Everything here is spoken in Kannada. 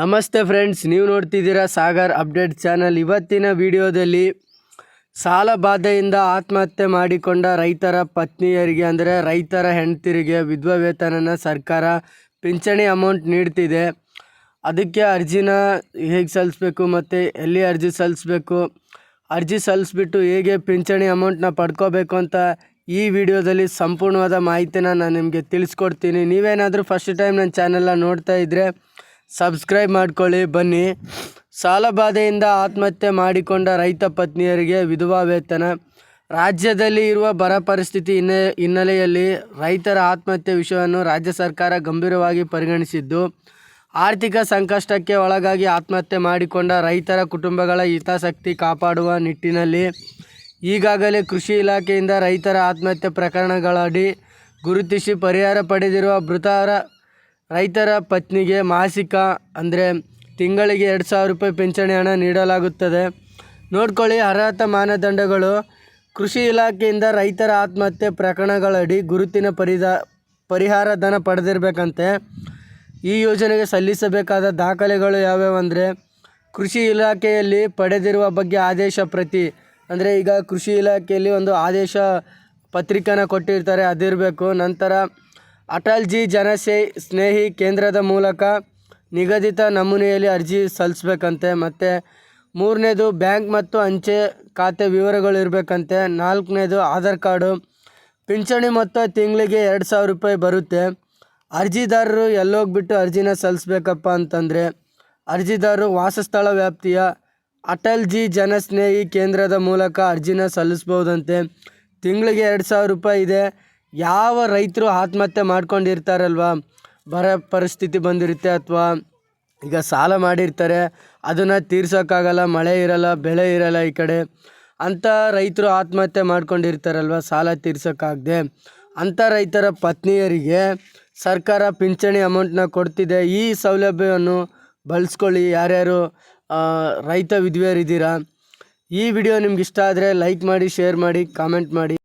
ನಮಸ್ತೆ ಫ್ರೆಂಡ್ಸ್, ನೀವು ನೋಡ್ತಿದ್ದೀರಾ ಸಾಗರ್ ಅಪ್ಡೇಟ್ ಚಾನಲ್. ಇವತ್ತಿನ ವಿಡಿಯೋದಲ್ಲಿ ಸಾಲ ಬಾಧೆಯಿಂದ ಆತ್ಮಹತ್ಯೆ ಮಾಡಿಕೊಂಡ ರೈತರ ಪತ್ನಿಯರಿಗೆ, ಅಂದರೆ ರೈತರ ಹೆಂಡತಿರಿಗೆ ವಿಧವಾ ವೇತನನ ಸರ್ಕಾರ ಪಿಂಚಣಿ ಅಮೌಂಟ್ ನೀಡ್ತಿದೆ. ಅದಕ್ಕೆ ಅರ್ಜಿನ ಹೇಗೆ ಸಲ್ಲಿಸ್ಬೇಕು ಮತ್ತು ಎಲ್ಲಿ ಅರ್ಜಿ ಸಲ್ಲಿಸ್ಬೇಕು, ಅರ್ಜಿ ಸಲ್ಲಿಸ್ಬಿಟ್ಟು ಹೇಗೆ ಪಿಂಚಣಿ ಅಮೌಂಟ್ನ ಪಡ್ಕೋಬೇಕು ಅಂತ ಈ ವಿಡಿಯೋದಲ್ಲಿ ಸಂಪೂರ್ಣವಾದ ಮಾಹಿತಿನ ನಾನು ನಿಮಗೆ ತಿಳಿಸ್ಕೊಡ್ತೀನಿ. ನೀವೇನಾದರೂ ಫಸ್ಟ್ ಟೈಮ್ ನನ್ನ ಚಾನೆಲ್ನ ನೋಡ್ತಾ ಇದ್ದರೆ ಸಬ್ಸ್ಕ್ರೈಬ್ ಮಾಡ್ಕೊಳ್ಳಿ, ಬನ್ನಿ. ಸಾಲಬಾಧೆಯಿಂದ ಆತ್ಮಹತ್ಯೆ ಮಾಡಿಕೊಂಡ ರೈತ ಪತ್ನಿಯರಿಗೆ ವಿಧವಾ ವೇತನ. ರಾಜ್ಯದಲ್ಲಿ ಇರುವ ಬರ ಪರಿಸ್ಥಿತಿ ಹಿನ್ನೆ, ಹಿನ್ನೆಲೆಯಲ್ಲಿ ರೈತರ ಆತ್ಮಹತ್ಯೆ ವಿಷಯವನ್ನು ರಾಜ್ಯ ಸರ್ಕಾರ ಗಂಭೀರವಾಗಿ ಪರಿಗಣಿಸಿದ್ದು, ಆರ್ಥಿಕ ಸಂಕಷ್ಟಕ್ಕೆ ಒಳಗಾಗಿ ಆತ್ಮಹತ್ಯೆ ಮಾಡಿಕೊಂಡ ರೈತರ ಕುಟುಂಬಗಳ ಹಿತಾಸಕ್ತಿ ಕಾಪಾಡುವ ನಿಟ್ಟಿನಲ್ಲಿ ಈಗಾಗಲೇ ಕೃಷಿ ಇಲಾಖೆಯಿಂದ ರೈತರ ಆತ್ಮಹತ್ಯೆ ಪ್ರಕರಣಗಳಡಿ ಗುರುತಿಸಿ ಪರಿಹಾರ ಪಡೆದಿರುವ ಮೃತರ ರೈತರ ಪತ್ನಿಗೆ ಮಾಸಿಕ ಅಂದರೆ ತಿಂಗಳಿಗೆ ಎರಡು ಸಾವಿರ ರೂಪಾಯಿ ಪಿಂಚಣಿ ಹಣ ನೀಡಲಾಗುತ್ತದೆ. ನೋಡ್ಕೊಳ್ಳಿ, ಅರ್ಹತಾ ಮಾನದಂಡಗಳು. ಕೃಷಿ ಇಲಾಖೆಯಿಂದ ರೈತರ ಆತ್ಮಹತ್ಯೆ ಪ್ರಕರಣಗಳಡಿ ಗುರುತಿನ ಪರಿದ, ಪರಿಹಾರ ಧನ ಪಡೆದಿರಬೇಕಂತೆ ಈ ಯೋಜನೆಗೆ ಸಲ್ಲಿಸಬೇಕಾದ ದಾಖಲೆಗಳು ಯಾವ್ಯಾವು ಅಂದರೆ, ಕೃಷಿ ಇಲಾಖೆಯಲ್ಲಿ ಪಡೆದಿರುವ ಬಗ್ಗೆ ಆದೇಶ ಪ್ರತಿ, ಅಂದರೆ ಈಗ ಕೃಷಿ ಇಲಾಖೆಯಲ್ಲಿ ಒಂದು ಆದೇಶ ಪತ್ರಿಕೆನ ಕೊಟ್ಟಿರ್ತಾರೆ, ಅದಿರಬೇಕು. ನಂತರ ಅಟಲ್ ಜಿ ಜನಸೇ ಸ್ನೇಹಿ ಕೇಂದ್ರದ ಮೂಲಕ ನಿಗದಿತ ನಮೂನೆಯಲ್ಲಿ ಅರ್ಜಿ ಸಲ್ಲಿಸ್ಬೇಕಂತೆ, ಮತ್ತು ಮೂರನೇದು ಬ್ಯಾಂಕ್ ಮತ್ತು ಅಂಚೆ ಖಾತೆ ವಿವರಗಳು ಇರಬೇಕಂತೆ, ನಾಲ್ಕನೇದು ಆಧಾರ್ ಕಾರ್ಡು, ಪಿಂಚಣಿ ಮೊತ್ತ ತಿಂಗಳಿಗೆ ಎರಡು ಸಾವಿರ ರೂಪಾಯಿ ಬರುತ್ತೆ. ಅರ್ಜಿದಾರರು ಎಲ್ಲೋಗ್ಬಿಟ್ಟು ಅರ್ಜಿನ ಸಲ್ಲಿಸ್ಬೇಕಪ್ಪ ಅಂತಂದರೆ, ಅರ್ಜಿದಾರರು ವಾಸಸ್ಥಳ ವ್ಯಾಪ್ತಿಯ ಅಟಲ್ಜಿ ಜನಸ್ನೇಹಿ ಕೇಂದ್ರದ ಮೂಲಕ ಅರ್ಜಿನ ಸಲ್ಲಿಸ್ಬೋದಂತೆ. ತಿಂಗಳಿಗೆ ಎರಡು ಸಾವಿರ ರೂಪಾಯಿ ಇದೆ. ಯಾವ ರೈತರು ಆತ್ಮಹತ್ಯೆ ಮಾಡ್ಕೊಂಡಿರ್ತಾರಲ್ವ? ಬರ ಪರಿಸ್ಥಿತಿ ಬಂದಿರುತ್ತೆ ಅಥವಾ ಈಗ ಸಾಲ ಮಾಡಿರ್ತಾರೆ, ಅದನ್ನು ತೀರ್ಸೋಕ್ಕಾಗಲ್ಲ, ಮಳೆ ಇರಲ್ಲ, ಬೆಳೆ ಇರಲ್ಲ ಈ ಕಡೆ. ಅಂಥ ರೈತರು ಆತ್ಮಹತ್ಯೆ ಮಾಡ್ಕೊಂಡಿರ್ತಾರಲ್ವ, ಸಾಲ ತೀರ್ಸೋಕ್ಕಾಗದೆ? ಅಂಥ ರೈತರ ಪತ್ನಿಯರಿಗೆ ಸರ್ಕಾರ ಪಿಂಚಣಿ ಅಮೌಂಟ್ನ ಕೊಡ್ತಿದೆ. ಈ ಸೌಲಭ್ಯವನ್ನು ಬಳಸ್ಕೊಳ್ಳಿ. ಯಾರ್ಯಾರು ರೈತ ವಿಧವೆಯರಿದ್ದೀರಾ? ಈ ವಿಡಿಯೋ ನಿಮ್ಗೆ ಇಷ್ಟ ಆದರೆ ಲೈಕ್ ಮಾಡಿ ಶೇರ್ ಮಾಡಿ ಕಾಮೆಂಟ್ ಮಾಡಿ.